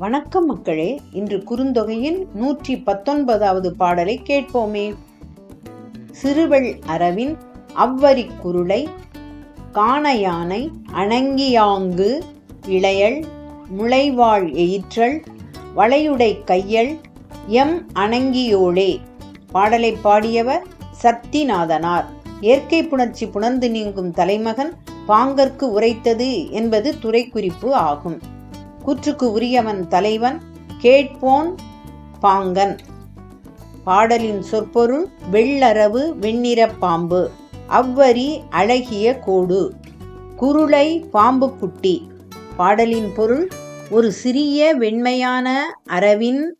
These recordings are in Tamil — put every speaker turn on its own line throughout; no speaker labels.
வணக்கம் மக்களே. இன்று குறுந்தொகையின் நூற்றி பத்தொன்பதாவது பாடலை கேட்போமே. சிறுவள் அரவின் அவ்வரி குருளை காண யானை அணங்கியாங்கு இளையள் முளைவாள் எயிற்றல் வளையுடை கையள் எம் அணங்கியோளே. பாடலை பாடியவர் சக்திநாதனார். இயற்கை புணர்ச்சி புணர்ந்து நீங்கும் தலைமகன் பாங்கற்கு உரைத்தது என்பது துறைக்குறிப்பு ஆகும். கூற்றுக்கு உரியவன் தலைவன் கேட்போன் பாங்கன். பாடலின் சொற்பொருள் வெள்ளரவு வெண்ணிற பாம்பு. அவ்வரி அழகிய கோடு. குருளை பாம்பு குட்டி பாடலின் பொருள் ஒரு சிறிய வெண்மையான அரவின்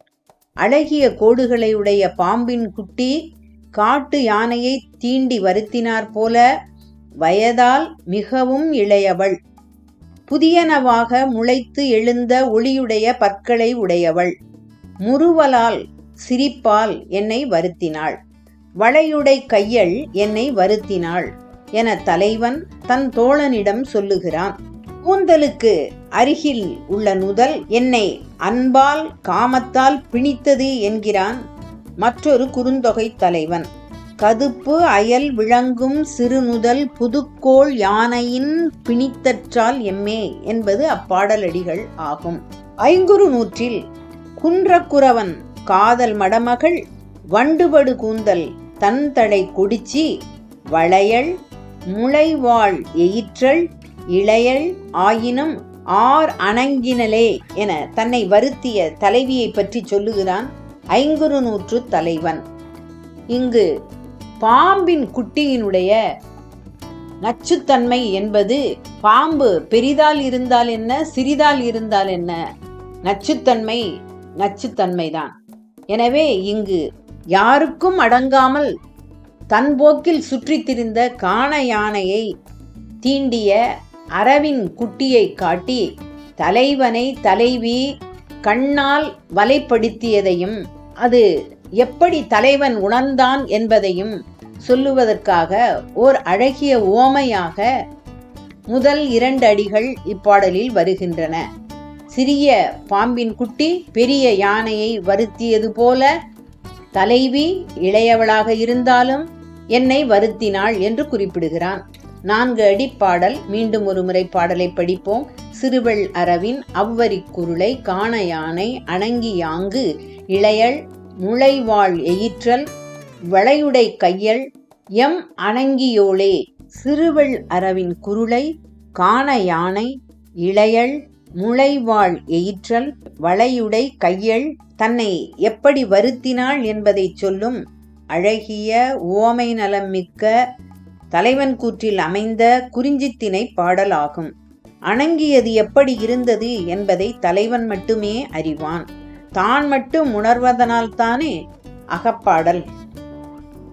அழகிய கோடுகளை உடைய பாம்பின் குட்டி காட்டு யானையை தீண்டி வருத்தினார் போல வயதால் மிகவும் இளையவள். புதியனவாக முளைத்து எழுந்த ஒளியுடைய பற்களை உடையவள். முறுவலால் சிரிப்பால் என்னை வருத்தினாள். வளையுடை கையள் என்னை வருத்தினாள் என தலைவன் தன் தோழனிடம் சொல்லுகிறான். கூந்தலுக்கு அருகில் உள்ள நுதல் என்னை அன்பால் காமத்தால் பிணித்தது என்கிறான் மற்றொரு குறுந்தொகை தலைவன். கதுப்பு அயல் விளங்கும் சிறுநுதல் புதுக்கோள் யானையின் பிணித்தற்றால் எம்மே என்பது அப்பாடலடிகள் ஆகும். ஐங்குறு நூற்றில் குன்றக்குறவன் காதல் மடமகள் வண்டுபடு கூந்தல் தன்தடை குடிச்சி வளையல் முளைவாள் எயிற்றள் இளையள் ஆயினும் ஆர் அணங்கினலே என தன்னை வருத்திய தலைவியை பற்றி சொல்லுகிறான் ஐங்குறு நூற்று தலைவன். இங்கு பாம்பின் குட்டியினுடைய நச்சுத்தன்மை என்பது பாம்பு பெரிதால் இருந்தால் என்ன சிறிதால் இருந்தால் என்ன? நச்சுத்தன்மை நச்சுத்தன்மைதான். எனவே இங்கு யாருக்கும் அடங்காமல் தன் போக்கில் சுற்றித் திரிந்த காண யானையை தீண்டிய அரவின் குட்டியை காட்டி தலைவனை தலைவி கண்ணால் வலைப்படுத்தியதையும் அது எப்படி தலைவன் உணர்ந்தான் என்பதையும் சொல்லுவதற்காக ஓர் அழகிய ஓமையாக முதல் இரண்டு அடிகள் இப்பாடலில் வருகின்றன. சிறிய பாம்பின் குட்டி பெரிய யானையை வருத்தியது போல தலைவி இளையவளாக இருந்தாலும் என்னை வருத்தினாள் என்று குறிப்பிடுகிறான். நான்கு அடிப்பாடல் மீண்டும் ஒரு முறை பாடலை படிப்போம். சிறுவள் அரவின் அவ்வரி குருளை காண யானை அணங்கி யாங்கு இளையள் முளைவாள் எயிற்றல் வளையுடை கையள் எம் அணங்கியோளே சிறுவள் அரவின் குருளை காண யானை இளையள் முளைவாள் எயிற்றல் வளையுடை கையள் தன்னை எப்படி வருத்தினாள் என்பதை சொல்லும் அழகிய ஓமை நலம் மிக்க தலைவன் கூற்றில் அமைந்த குறிஞ்சித்திணை பாடலாகும். அணங்கியது எப்படி இருந்தது என்பதை தலைவன் மட்டுமே அறிவான். தான் மட்டும் உணர்வதனால்தானே அகப்பாடல்.